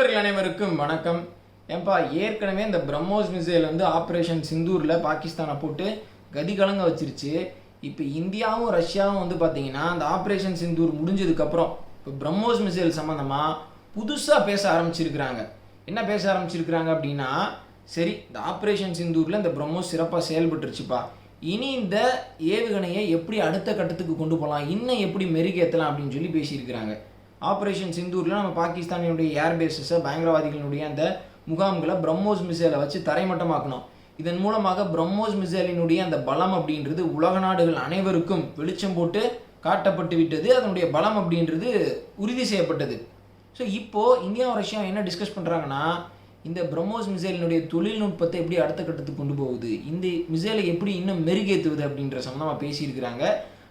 நண்பர்கள் அனைவருக்கும் வணக்கம். ஏன்பா ஏற்கனவே இந்த பிரம்மோஸ் மிசைல் வந்து ஆப்ரேஷன் சிந்தூரில் பாகிஸ்தானை போட்டு கதி கலங்க வச்சிருச்சு. இப்போ இந்தியாவும் ரஷ்யாவும் வந்து பார்த்தீங்கன்னா அந்த ஆப்ரேஷன் சிந்தூர் முடிஞ்சதுக்கப்புறம் இப்போ பிரம்மோஸ் மிசைல் சம்மந்தமாக புதுசாக பேச ஆரம்பிச்சிருக்கிறாங்க. என்ன பேச ஆரம்பிச்சிருக்கிறாங்க அப்படின்னா சரி இந்த ஆப்ரேஷன் சிந்தூரில் இந்த பிரம்மோஸ் சிறப்பாக செயல்பட்டுருச்சுப்பா. இனி இந்த ஏவுகணையை எப்படி அடுத்த கட்டத்துக்கு கொண்டு போகலாம் இன்னும் எப்படி மெருகேற்றலாம் அப்படின்னு சொல்லி பேசியிருக்கிறாங்க. ஆப்ரேஷன் சிந்தூரில் நம்ம பாகிஸ்தானினுடைய ஏர்பேஸஸை பயங்கரவாதிகளினுடைய அந்த முகாம்களை பிரம்மோஸ் மிசைலை வச்சு தரைமட்டமாக்கணும். இதன் மூலமாக பிரம்மோஸ் மிசைலினுடைய அந்த பலம் அப்படின்றது உலக நாடுகள் அனைவருக்கும் வெளிச்சம் போட்டு காட்டப்பட்டு விட்டது. அதனுடைய பலம் அப்படின்றது உறுதி செய்யப்பட்டது. ஸோ இப்போது இந்தியாவும் ரஷ்யா என்ன டிஸ்கஸ் பண்ணுறாங்கன்னா இந்த பிரம்மோஸ் மிசைலினுடைய தொழில்நுட்பத்தை எப்படி அடுத்த கட்டத்துக்கு கொண்டு போகுது? இந்த மிசைலை எப்படி இன்னும் மெருகேற்றுவது அப்படின்ற சம்மந்தமாக பேசியிருக்கிறாங்க.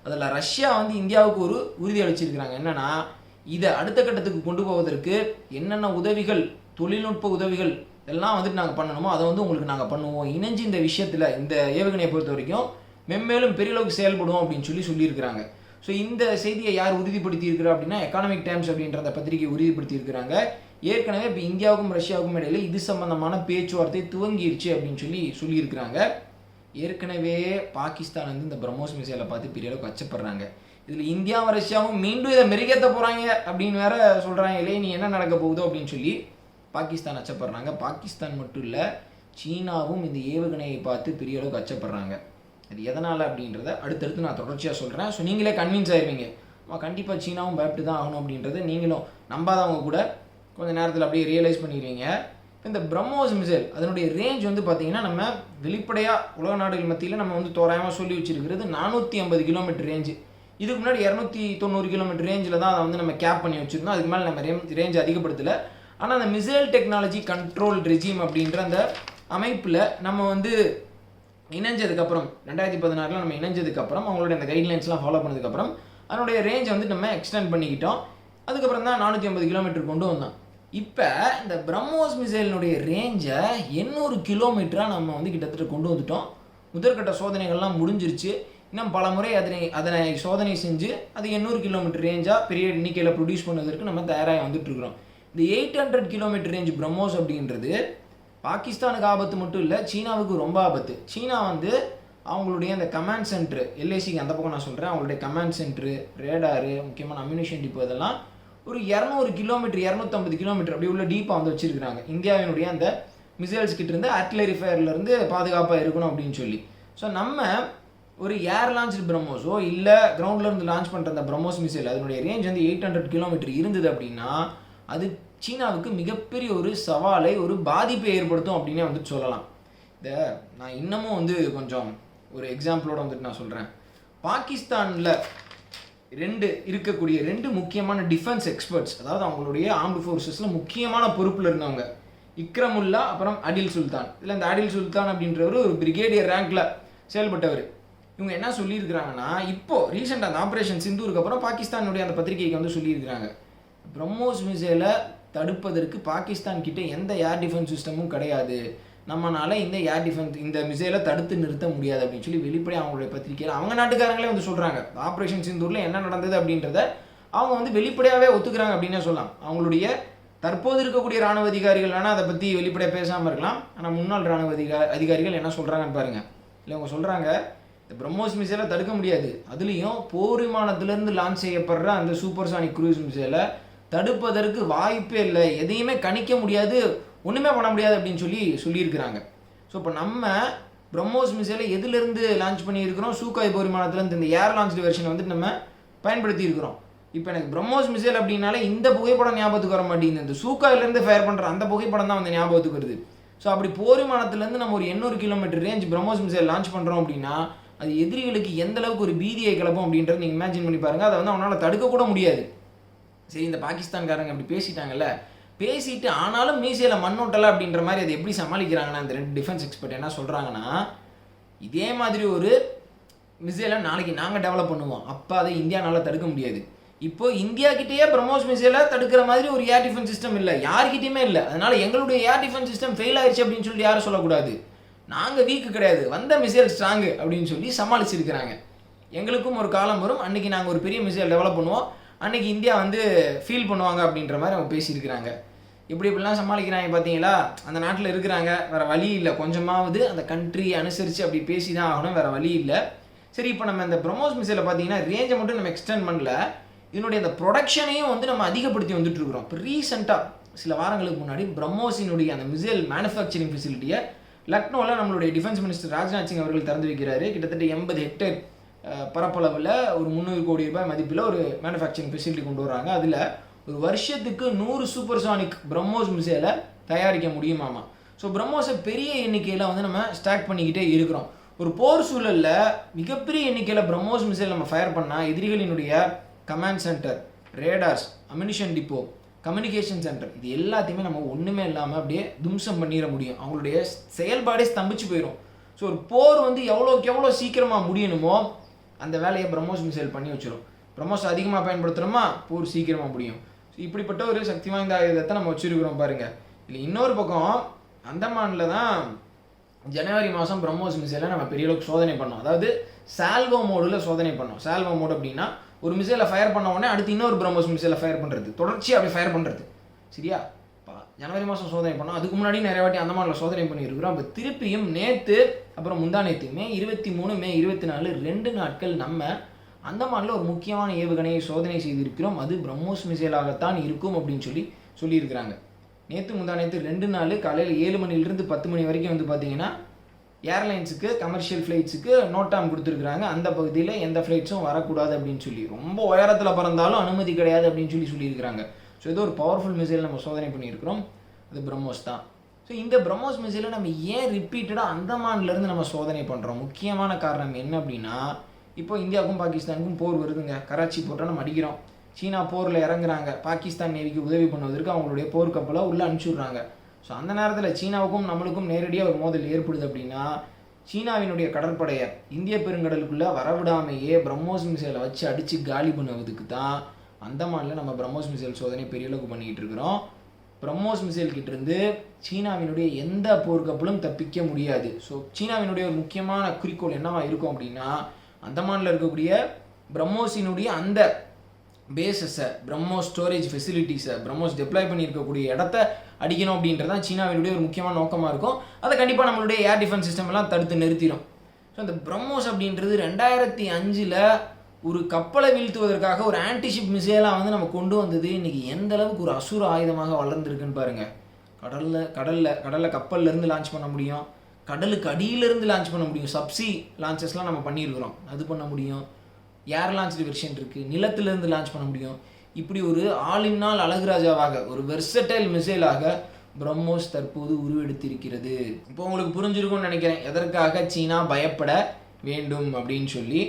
அதில் ரஷ்யா வந்து இந்தியாவுக்கு ஒரு உறுதி அளிச்சிருக்கிறாங்க. என்னென்னா இதை அடுத்த கட்டத்துக்கு கொண்டு போவதற்கு என்னென்ன உதவிகள் தொழில்நுட்ப உதவிகள் எல்லாம் வந்துட்டு நாங்கள் பண்ணணுமோ அதை வந்து உங்களுக்கு நாங்கள் பண்ணுவோம். இணைஞ்சு இந்த விஷயத்தில் இந்த ஏவுகணையை பொறுத்த வரைக்கும் மென்மேலும் பெரிய அளவுக்கு செயல்படுவோம் அப்படின்னு சொல்லி சொல்லியிருக்கிறாங்க. ஸோ இந்த செய்தியை யார் உறுதிப்படுத்தி இருக்கிறா அப்படின்னா எக்கானமிக் டைம்ஸ் அப்படின்ற அந்த பத்திரிகை உறுதிப்படுத்தி இருக்கிறாங்க ஏற்கனவே இப்போ இந்தியாவுக்கும் ரஷ்யாவுக்கும் இடையில இது சம்பந்தமான பேச்சுவார்த்தை துவங்கிருச்சு அப்படின்னு சொல்லி சொல்லியிருக்கிறாங்க. ஏற்கனவே பாகிஸ்தான் வந்து இந்த பிரம்மோஸ் மிசைலை பார்த்து பெரிய அளவுக்கு அச்சப்படுறாங்க இதில் இந்தியாவும் ரஷ்யாவும் மீண்டும் இதை மெருகேற்ற போகிறாங்க அப்படின்னு வேற சொல்கிறாங்க இல்லையே நீ என்ன நடக்க போகுதோ அப்படின்னு சொல்லி பாகிஸ்தான் அச்சப்படுறாங்க. பாகிஸ்தான் மட்டும் இல்லை சீனாவும் இந்த ஏவுகணையை பார்த்து பெரிய அளவுக்கு அச்சப்படுறாங்க அது எதனால் அப்படின்றத அடுத்தடுத்து நான் தொடர்ச்சியாக சொல்கிறேன் ஸோ நீங்களே கன்வின்ஸ் ஆயிருவீங்க. கண்டிப்பாக சீனாவும் பயப்பட்டு தான் ஆகணும் அப்படின்றத நீங்களும் நம்பாதவங்க கூட கொஞ்சம் நேரத்தில் அப்படியே ரியலைஸ் பண்ணிடுவீங்க. இந்த பிரம்மோஸ் மிசைல் அதனுடைய ரேஞ்ச் வந்து பார்த்தீங்கன்னா நம்ம வெளிப்படையாக உலக நாடுகள் மத்தியில் நம்ம வந்து தோராயமாக சொல்லி வச்சிருக்கிறது நானூற்றி ஐம்பது கிலோமீட்டர் ரேஞ்சு இதுக்கு முன்னாடி இரநூத்தி தொண்ணூறு கிலோமீட்டர் ரேஞ்சில் தான் அதை வந்து நம்ம கேப் பண்ணி வச்சுருந்தோம். அதுக்கு மேலே நம்ம ரேஞ்ச் அதிகப்படுத்தலை. ஆனால் அந்த மிசைல் டெக்னாலஜி கண்ட்ரோல் ரெஜிம் அப்படின்ற அந்த அமைப்பில் நம்ம வந்து இணைஞ்சதுக்கப்புறம் ரெண்டாயிரத்தி பதினாறில் நம்ம இணைஞ்சதுக்கப்புறம் அவங்களுடைய அந்த கைட்லைன்ஸ்லாம் ஃபாலோ பண்ணதுக்கப்புறம் அதனுடைய ரேஞ்சை வந்து நம்ம எக்ஸ்டெண்ட் பண்ணிக்கிட்டோம். அதுக்கப்புறம் தான் நானூற்றி ஐம்பது கிலோமீட்டர் கொண்டு வந்தோம். இப்போ இந்த பிரம்மோஸ் மிசைலினுடைய ரேஞ்சை எண்ணூறு கிலோமீட்டராக நம்ம வந்து கிட்டத்தட்ட கொண்டு வந்துட்டோம். முதற்கட்ட சோதனைகள்லாம் முடிஞ்சிருச்சு. இன்னும் பல முறை அதனை அதனை சோதனை செஞ்சு அது எண்ணூறு கிலோமீட்டர் ரேஞ்சாக பெரிய எண்ணிக்கையில் ப்ரொடியூஸ் பண்ணுவதற்கு நம்ம தயாராக வந்துட்டுருக்குறோம். இந்த eight hundred kilometre range BrahMos அப்படின்றது பாகிஸ்தானுக்கு ஆபத்து மட்டும் இல்லை சீனாவுக்கு ரொம்ப ஆபத்து. சீனா வந்து அவங்களுடைய அந்த கமாண்ட் சென்ட்ரு எல்ஐசிக்கு அந்த பக்கம் நான் சொல்கிறேன் அவங்களுடைய கமாண்ட் சென்ட்ரு ரேடாரு முக்கியமான அம்யூனிஷன் டிப்போ இதெல்லாம் ஒரு இரநூறு கிலோமீட்டர் இரநூத்தம்பது கிலோமீட்டர் அப்படி உள்ள டீப்பாக வந்து வச்சிருக்கிறாங்க. இந்தியாவினுடைய அந்த மிசைல்ஸ் கிட்ட இருந்து ஆர்டிலரி ஃபயர்லேருந்து பாதுகாப்பாக இருக்கணும் அப்படின்னு சொல்லி. ஸோ நம்ம ஒரு ஏர் லான்ச் பிரம்மோஸோ இல்லை கிரவுண்ட்லேருந்து லான்ச் பண்ணுற அந்த பிரம்மோஸ் மிசைல் அதனுடைய ரேஞ்ச் வந்து எயிட் ஹண்ட்ரட் கிலோமீட்டர் இருந்தது அப்படின்னா அது சீனாவுக்கு மிகப்பெரிய ஒரு சவாலை ஒரு பாதிப்பை ஏற்படுத்தும் அப்படின்னே வந்துட்டு சொல்லலாம். இந்த நான் இன்னமும் வந்து கொஞ்சம் ஒரு எக்ஸாம்பிளோட வந்துட்டு நான் சொல்கிறேன் பாகிஸ்தானில் ரெண்டு இருக்கக்கூடிய ரெண்டு முக்கியமான டிஃபென்ஸ் எக்ஸ்பர்ட்ஸ் அதாவது அவங்களுடைய ஆர்ம்டு ஃபோர்ஸஸில் முக்கியமான பொறுப்பில் இருந்தவங்க. இக்ரமுல்லா அப்புறம் அடில் சுல்தான். இதில் இந்த அடில் சுல்தான் அப்படின்றவர் ஒரு பிரிகேடியர் ரேங்க்ல செயல்பட்டவர். இவங்க என்ன சொல்லியிருக்கிறாங்கன்னா இப்போ ரீசெண்டாக அந்த ஆப்ரேஷன் சிந்தூருக்கு அப்புறம் பாகிஸ்தானுடைய அந்த பத்திரிகைக்கு வந்து சொல்லியிருக்கிறாங்க. பிரம்மோஸ் மிசைலை தடுப்பதற்கு பாகிஸ்தான் கிட்ட எந்த ஏர் டிஃபென்ஸ் சிஸ்டமும் கிடையாது. நம்மளால் இந்த ஏர் டிஃபென்ஸ் இந்த மிசைலை தடுத்து நிறுத்த முடியாது அப்படின்னு சொல்லி வெளிப்படையாக அவங்களுடைய பத்திரிகையில் அவங்க நாட்டுக்காரங்களே வந்து சொல்கிறாங்க ஆப்ரேஷன் சிந்தூரில் என்ன நடந்தது அப்படின்றத அவங்க வந்து வெளிப்படையாகவே ஒத்துக்கிறாங்க அப்படின்னே சொல்லலாம். அவங்களுடைய தற்போது இருக்கக்கூடிய ராணுவ அதிகாரிகள் வேணால் அதை பற்றி வெளிப்படையாக பேசாமல் இருக்கலாம். ஆனால் முன்னாள் ராணுவ அதிகா அதிகாரிகள் என்ன சொல்கிறாங்கன்னு பாருங்கள் இல்லை அவங்க சொல்கிறாங்க இந்த பிரம்மோஸ் மிசைலை தடுக்க முடியாது. அதுலேயும் போர் விமானத்துலேருந்து லான்ச் செய்யப்படுற அந்த சூப்பர் சானிக் குரூஸ் மிசைலை தடுப்பதற்கு வாய்ப்பே இல்லை. எதையுமே கணிக்க முடியாது. ஒன்றுமே பண்ண முடியாது அப்படின்னு சொல்லி சொல்லியிருக்கிறாங்க. ஸோ இப்போ நம்ம பிரம்மோஸ் மிசைலை எதுலேருந்து லான்ச் பண்ணியிருக்கிறோம்? சூக்காய் போர் விமானத்துலேருந்து இந்த ஏர் லான்ச் வெர்ஷனை வந்துட்டு நம்ம பயன்படுத்தி இருக்கிறோம் இப்போ எனக்கு பிரம்மோஸ் மிசைல் அப்படின்னாலே இந்த புகைப்படம் ஞாபகத்துக்கு வர மாட்டேங்குது. இந்த சூக்காயிலேருந்து ஃபயர் பண்ணுற அந்த புகைப்படம் தான் வந்து ஞாபகத்துக்கு வருது. ஸோ அப்படி போர் விமானத்துலேருந்து நம்ம ஒரு எண்ணூறு kilometre range BrahMos missile launch பண்ணுறோம் அப்படின்னா அது எதிரிகளுக்கு எந்த அளவுக்கு ஒரு பீதியை கிளப்பும் அப்படின்றத நீங்கள் இமேஜின் பண்ணி பாருங்கள் அதை வந்து அவனால் தடுக்கக்கூட முடியாது. சரி இந்த பாகிஸ்தான்காரங்க அப்படி பேசிட்டாங்கல்ல பேசிட்டு ஆனாலும் மீசையில் மண்ணோட்டலை அப்படின்ற மாதிரி அதை எப்படி சமாளிக்கிறாங்கன்னா இந்த ரெண்டு டிஃபென்ஸ் எக்ஸ்பர்ட் என்ன சொல்கிறாங்கன்னா இதே மாதிரி ஒரு மிசைலை நாளைக்கு நாங்கள் டெவலப் பண்ணுவோம். அப்போ அதை இந்தியானால் தடுக்க முடியாது. இப்போ இந்தியா கிட்டேயே பிரம்மோஸ் மிசைலை தடுக்கிற மாதிரி ஒரு ஏர் டிஃபென்ஸ் சிஸ்டம் இல்லை. யார்கிட்டையுமே இல்லை. அதனால எங்களுடைய ஏர் டிஃபென்ஸ் சிஸ்டம் ஃபெயில் ஆயிடுச்சு அப்படின்னு சொல்லி யாரும் சொல்லக்கூடாது. நாங்கள் வீக்கு கிடையாது. வந்த மிசைல் ஸ்ட்ராங்கு அப்படின்னு சொல்லி சமாளிச்சிருக்கிறாங்க. எங்களுக்கும் ஒரு காலம் வரும். அன்னைக்கு நாங்கள் ஒரு பெரிய மிசைல் டெவலப் பண்ணுவோம். அன்னைக்கு இந்தியா வந்து ஃபீல் பண்ணுவாங்க அப்படின்ற மாதிரி அவங்க பேசியிருக்கிறாங்க. இப்படி இப்படிலாம் சமாளிக்கிறாங்க பார்த்தீங்களா அந்த நாட்டில் இருக்கிறாங்க. வேறு வழி இல்லை. கொஞ்சமாவது அந்த கண்ட்ரி அனுசரித்து அப்படி பேசி தான் ஆகணும். வேறு வழி இல்லை. சரி இப்போ நம்ம இந்த ப்ரொமோஸ் மிசைலை பார்த்தீங்கன்னா ரேஞ்சை மட்டும் நம்ம எக்ஸ்டெண்ட் பண்ணல. இதனுடைய அந்த ப்ரொடக்ஷனையும் வந்து நம்ம அதிகப்படுத்தி வந்துட்டு இருக்கிறோம். இப்போ ரீசெண்டாக சில வாரங்களுக்கு முன்னாடி பிரம்மோஸினுடைய அந்த மிசைல் மேனுஃபேக்சரிங் ஃபெசிலிட்டியை லக்னோவில் நம்மளுடைய டிஃபென்ஸ் மினிஸ்டர் ராஜ்நாத் சிங் அவர்கள் திறந்து வைக்கிறாரு. கிட்டத்தட்ட எண்பது ஹெக்டேர் பரப்பளவில் ஒரு முந்நூறு கோடி ரூபாய் மதிப்பில் ஒரு மேனுஃபேக்சரிங் ஃபெசிலிட்டி கொண்டு வராங்க அதில் ஒரு வருஷத்துக்கு நூறு சூப்பர்சானிக் பிரம்மோஸ் மிசைலை தயாரிக்க முடியுமாமா? ஸோ பிரம்மோஸை பெரிய எண்ணிக்கையில் வந்து நம்ம ஸ்டாக் பண்ணிக்கிட்டே இருக்கிறோம். ஒரு போர் சூழலில் மிகப்பெரிய எண்ணிக்கையில் பிரம்மோஸ் மிசைல் நம்ம ஃபயர் பண்ணால் எதிரிகளினுடைய command centre radars ammunition depot communication centre இது எல்லாத்தையுமே நம்ம ஒன்றுமே இல்லாமல் அப்படியே தும்சம் பண்ணிட முடியும். அவங்களுடைய செயல்பாடே ஸ்தம்பிச்சு போயிடும் ஸோ ஒரு போர் வந்து எவ்வளோக்கு எவ்வளோ சீக்கிரமாக முடியணுமோ அந்த வேலையை பிரம்மோஸ் மிசைல் பண்ணி வச்சிடும் பிரம்மோஸ் அதிகமாக பயன்படுத்துகிறோமா போர் சீக்கிரமாக முடியும். இப்படிப்பட்ட ஒரு சக்தி வாய்ந்த ஆயுதத்தை நம்ம வச்சிருக்கிறோம் பாருங்க. இல்லை இன்னொரு பக்கம் அந்தமானில் தான் ஜனவரி மாதம் பிரம்மோஸ் மிசைலை நம்ம பெரிய அளவுக்கு சோதனை பண்ணோம். அதாவது சால்வோ மோடில் சோதனை பண்ணோம். சால்வோ மோடு அப்படின்னா ஒரு மிசைலை ஃபயர் பண்ண உடனே அடுத்து இன்னொரு பிரம்மோஸ் மிசைலை ஃபயர் பண்ணுறது தொடர்ச்சியாக அப்படி ஃபயர் பண்ணுறது சரியா? ஜனவரி மாதம் சோதனை பண்ணோம். அதுக்கு முன்னாடி நிறைய வாட்டி அந்தமானில் சோதனை பண்ணியிருக்கிறோம். அப்போ திருப்பியும் நேற்று அப்புறம் முந்தா நேற்று மே இருபத்தி மூணு மே இருபத்தி நாலு ரெண்டு நாட்கள் நம்ம அந்தமானில் ஒரு முக்கியமான ஏவுகணையை சோதனை செய்திருக்கிறோம். அது பிரம்மோஸ் மிசைலாகத்தான் இருக்கும் அப்படின்னு சொல்லி சொல்லியிருக்கிறாங்க. நேற்று முந்தா நேற்று ரெண்டு நாள் காலையில் ஏழு மணிலிருந்து பத்து மணி வரைக்கும் வந்து பார்த்தீங்கன்னா ஏர்லைன்ஸுக்கு கமர்ஷியல் ஃப்ளைட்ஸுக்கு நோட்டாம் கொடுத்துருக்குறாங்க. அந்த பகுதியில் எந்த ஃப்ளைட்ஸும் வரக்கூடாது அப்படின்னு சொல்லி. ரொம்ப உயரத்தில் பறந்தாலும் அனுமதி கிடையாது அப்படின்னு சொல்லி சொல்லியிருக்கிறாங்க. ஸோ இது ஒரு பவர்ஃபுல் மிசைல் நம்ம சோதனை பண்ணியிருக்கிறோம். அது பிரம்மோஸ் தான். ஸோ இந்த பிரம்மோஸ் மிசைலை நம்ம ஏன் ரிப்பீட்டடாக அந்தமான்லேருந்து நம்ம சோதனை பண்ணுறோம் முக்கியமான காரணம் என்ன அப்படின்னா இப்போ இந்தியாவுக்கும் பாகிஸ்தானுக்கும் போர் வருதுங்க. கராச்சி போட்டால் நம்ம அடிக்கிறோம். சீனா போரில் இறங்குறாங்க. பாகிஸ்தான் நேவிக்கு உதவி பண்ணுவதற்கு அவங்களுடைய போர் உள்ளே அனுப்பிச்சுடுறாங்க. ஸோ அந்த நேரத்தில் சீனாவுக்கும் நம்மளுக்கும் நேரடியாக ஒரு மோதல் ஏற்படுது அப்படின்னா சீனாவினுடைய கடற்படையை இந்திய பெருங்கடலுக்குள்ளே வரவிடாமையே பிரம்மோஸ் மிசைலை வச்சு அடித்து காலி பண்ணுவதுக்கு தான் அந்தமானில் நம்ம பிரம்மோஸ் மிசைல் சோதனை பெரிய அளவுக்கு பண்ணிக்கிட்டு இருக்கிறோம். பிரம்மோஸ் மிசைல் கிட்டிருந்து சீனாவினுடைய எந்த போர்க்கப்பலும் தப்பிக்க முடியாது. ஸோ சீனாவினுடைய ஒரு முக்கியமான குறிக்கோள் என்னவா இருக்கும் அப்படின்னா அந்தமானில் இருக்கக்கூடிய பிரம்மோஸினுடைய அந்த பேசஸை பிரம்மோஸ் ஸ்டோரேஜ் ஃபெசிலிட்டிஸை பிரம்மோஸ் டெப்ளாய் பண்ணியிருக்கக்கூடிய இடத்த அடிக்கணும் அப்படின்றது தான் சீனாவினுடைய ஒரு முக்கியமான நோக்கமாக இருக்கும். அதை கண்டிப்பாக நம்மளுடைய ஏர் டிஃபென்ஸ் சிஸ்டம் எல்லாம் தடுத்து நிறுத்திடும் ஸோ இந்த பிரம்மோஸ் அப்படின்றது ரெண்டாயிரத்தி அஞ்சில் ஒரு கப்பலை வீழ்த்துவதற்காக ஒரு ஆன்டிஷிப் மிசைலாக வந்து நம்ம கொண்டு வந்தது. இன்னைக்கு எந்த அளவுக்கு ஒரு அசுர ஆயுதமாக வளர்ந்துருக்குன்னு பாருங்கள் கடலில் கடலில் கடலில் கப்பல்லேருந்து லான்ச் பண்ண முடியும். கடலுக்கு அடியிலிருந்து லான்ச் பண்ண முடியும். சப்சி லான்ச்சஸ்லாம் நம்ம பண்ணியிருக்கிறோம். அது பண்ண முடியும். ஏர் லான்ச் வெர்ஷன் இருக்குது நிலத்திலேருந்து லான்ச் பண்ண முடியும். இப்படி ஒரு ஆளினால் அழகுராஜாவாக ஒரு வெர்சடைல் மிசைலாக பிரம்மோஸ் தற்போது உருவெடுத்திருக்கிறது. இப்போ உங்களுக்கு புரிஞ்சிருக்கும்னு நினைக்கிறேன். எதற்காக சீனா பயப்பட வேண்டும் அப்படின்னு சொல்லி.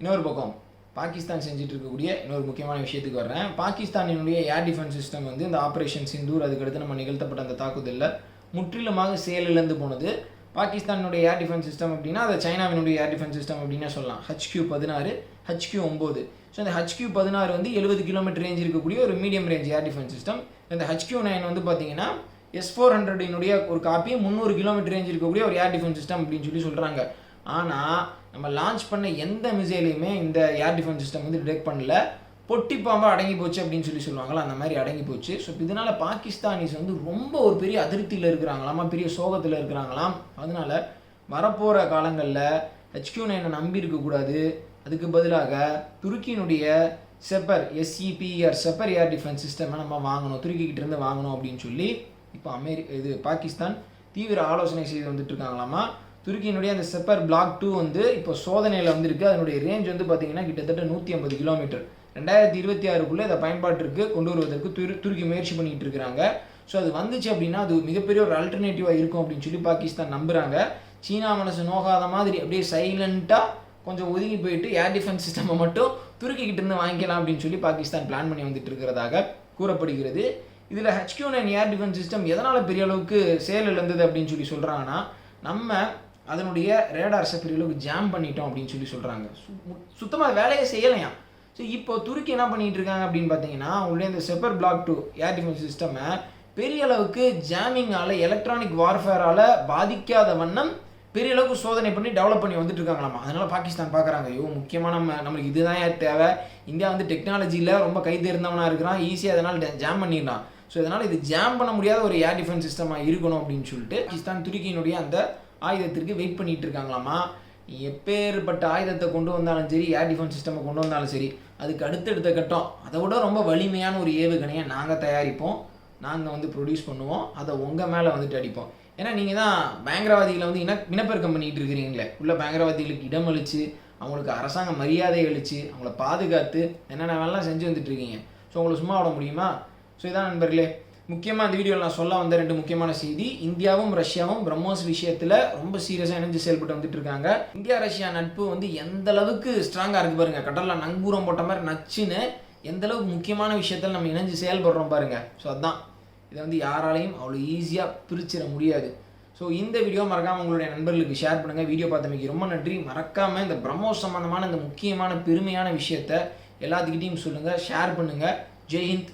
இன்னொரு பக்கம் பாகிஸ்தான் செஞ்சுட்டு இருக்கக்கூடிய இன்னொரு முக்கியமான விஷயத்துக்கு வர்றேன். பாகிஸ்தானினுடைய ஏர் டிஃபென்ஸ் சிஸ்டம் வந்து இந்த ஆப்ரேஷன் சிந்தூர் அதுக்கடுத்து நம்ம நிகழ்த்தப்பட்ட அந்த தாக்குதலில் முற்றிலுமாக செயலிழந்து போனது. பாகிஸ்தானுடைய ஏர் டிஃபென்ஸ் சிஸ்டம் அப்படின்னா அதை சைனாவினுடைய ஏர் டிஃபென்ஸ் சிஸ்டம் அப்படின்னே சொல்லலாம். ஹச்கியூ பதினாறு ஹச்கியூ ஒம்பது ஸோ இந்த ஹச்கியூ பதினாறு வந்து எழுபது கிலோமீட்டர் ரேஞ்ச் இருக்கக்கூடிய ஒரு medium range air defence system இந்த ஹச்கியூ நைன் வந்து பார்த்தீங்கன்னா எஸ் ஃபோர் ஹண்ட்ரடினுடைய ஒரு காப்பி முந்நூறு கிலோமீட்டர் ரேஞ்ச் இருக்கக்கூடிய ஒரு ஏர் டிஃபென்ஸ் சிஸ்டம் அப்படின்னு சொல்லி சொல்கிறாங்க ஆனால் நம்ம லான்ச் பண்ண எந்த மிசைலையுமே இந்த ஏர் டிஃபென்ஸ் சிஸ்டம் வந்து டிடெக்ட் பண்ணல. பொட்டி பாம்பா அடங்கி போச்சு அப்படின்னு சொல்லி சொல்லுவாங்களா அந்த மாதிரி அடங்கி போச்சு. ஸோ இதனால பாகிஸ்தானிஸ் வந்து ரொம்ப ஒரு பெரிய அதிருப்தியில் இருக்கிறாங்களாமா பெரிய சோகத்தில் இருக்கிறாங்களாம். அதனால வரப்போகிற காலங்களில் ஹெச்கியூ நைனை நம்பி இருக்கக்கூடாது அதுக்கு பதிலாக துருக்கியினுடைய செப்பர் எஸ்இபிஆர் செப்பர் ஏர் டிஃபென்ஸ் சிஸ்டமை நம்ம வாங்கணும் துருக்கிக்கிட்ட இருந்து வாங்கணும் அப்படின்னு சொல்லி இப்போ அமெரி இது பாகிஸ்தான் தீவிர ஆலோசனை செய்து வந்துட்டு இருக்காங்களாமா. துருக்கியினுடைய அந்த செப்பர் பிளாக் டூ வந்து இப்போ சோதனையில் வந்திருக்கு. அதனுடைய ரேஞ்ச் வந்து பார்த்தீங்கன்னா கிட்டத்தட்ட நூற்றி ஐம்பது கிலோமீட்டர் ரெண்டாயிரத்தி இருபத்தி ஆறுக்குள்ளே இதை பயன்பாட்டிற்கு கொண்டு வருவதற்கு துரு துருக்கி முயற்சி பண்ணிகிட்டு இருக்கிறாங்க. ஸோ அது வந்துச்சு அப்படின்னா அது மிகப்பெரிய ஒரு அல்டர்னேட்டிவாக இருக்கும் அப்படின்னு சொல்லி பாகிஸ்தான் நம்புகிறாங்க சீனா மனசு நோகாத மாதிரி அப்படியே சைலண்ட்டாக கொஞ்சம் ஒதுங்கி போயிட்டு ஏர் டிஃபென்ஸ் சிஸ்டமை மட்டும் துருக்கிக்கிட்ட இருந்து வாங்கிக்கலாம் அப்படின்னு சொல்லி பாகிஸ்தான் பிளான் பண்ணி வந்துட்டு இருக்கிறதாக கூறப்படுகிறது. இதில் HQ nine air defence system எதனால் பெரிய அளவுக்கு சேல் இழந்தது அப்படின்னு சொல்லி சொல்கிறாங்கன்னா நம்ம அதனுடைய ரேடார்ஸை பெரிய அளவுக்கு ஜாம் பண்ணிட்டோம் அப்படின்னு சொல்லி சொல்கிறாங்க சுத்தமாக வேலையை செய்யலையாம். ஸோ இப்போ துருக்கி என்ன பண்ணிகிட்டு இருக்காங்க அப்படின்னு பார்த்தீங்கன்னா அவங்களுடைய இந்த செப்பர் பிளாக் டூ ஏர் டிஃபென்ஸ் சிஸ்டமை பெரிய அளவுக்கு ஜாமிங்கால் எலக்ட்ரானிக் வார்ஃபேரால் பாதிக்காத வண்ணம் பெரிய அளவுக்கு சோதனை பண்ணி டெவலப் பண்ணி வந்துட்டு இருக்காங்களாமா அதனால பாகிஸ்தான் பார்க்குறாங்க ஐயோ முக்கியமாக நம்ம நம்மளுக்கு இதுதான் தேவை. இந்தியா வந்து டெக்னாலஜியில் ரொம்ப கை தேர்ந்தவனாக இருக்கிறான் ஈஸியாக அதனால் ஜாம் பண்ணிடலாம். ஸோ இதனால் இது ஜாம் பண்ண முடியாத ஒரு ஏர் டிஃபென்ஸ் சிஸ்டமாக இருக்கணும் அப்படின்னு சொல்லிட்டு பாகிஸ்தான் துருக்கியினுடைய அந்த ஆயுதத்திற்கு வெயிட் பண்ணிகிட்டு இருக்காங்களாமா எப்பேற்பட்ட ஆயுதத்தை கொண்டு வந்தாலும் சரி ஏர் டிஃபென்ஸ் சிஸ்டமை கொண்டு வந்தாலும் சரி அதுக்கு அடுத்தடுத்த கட்டம். அதை விட ரொம்ப வலிமையான ஒரு ஏவுகணையை நாங்கள் தயாரிப்போம். நாங்கள் வந்து ப்ரொடியூஸ் பண்ணுவோம். அதை உங்கள் மேலே வந்துட்டு அடிப்போம். ஏன்னா நீங்கள் தான் பயங்கரவாதிகளை வந்து இன இனப்பெருக்கம் பண்ணிகிட்டு இருக்கிறீங்களே உள்ள பயங்கரவாதிகளுக்கு இடமளிச்சு அவங்களுக்கு அரசாங்க மரியாதை அளிச்சு அவங்கள பாதுகாத்து என்னென்ன வேலைலாம் செஞ்சு வந்துட்டு இருக்கீங்க. ஸோ உங்களை சும்மா விட முடியுமா? ஸோ இதான் நண்பர்களே. முக்கியமாக இந்த வீடியோவில் நான் சொல்ல வந்த ரெண்டு முக்கியமான செய்தி. இந்தியாவும் ரஷ்யாவும் பிரம்மோஸ் விஷயத்தில் ரொம்ப சீரியஸாக இணைஞ்சு செயல்பட்டு வந்துட்டு இருக்காங்க. இந்தியா ரஷ்யா நட்பு வந்து எந்த அளவுக்கு ஸ்ட்ராங்காக இருக்கு பாருங்கள் கடலில் நங்கூரம் போட்ட மாதிரி நச்சுன்னு எந்த அளவுக்கு முக்கியமான விஷயத்தில் நம்ம இணைஞ்சு செயல்படுறோம் பாருங்கள் ஸோ அதான். இதை வந்து யாராலையும் அவ்வளோ ஈஸியாக பிரிச்சிட முடியாது. ஸோ இந்த வீடியோ மறக்காமல் உங்களுடைய நண்பர்களுக்கு ஷேர் பண்ணுங்கள் வீடியோ பார்த்தமைக்கு ரொம்ப நன்றி. மறக்காமல் இந்த பிரம்மோஸ் சம்மந்தமான இந்த முக்கியமான பெருமையான விஷயத்த எல்லாத்துக்கிட்டையும் சொல்லுங்கள் ஷேர் பண்ணுங்கள் ஜெய்ஹிந்த்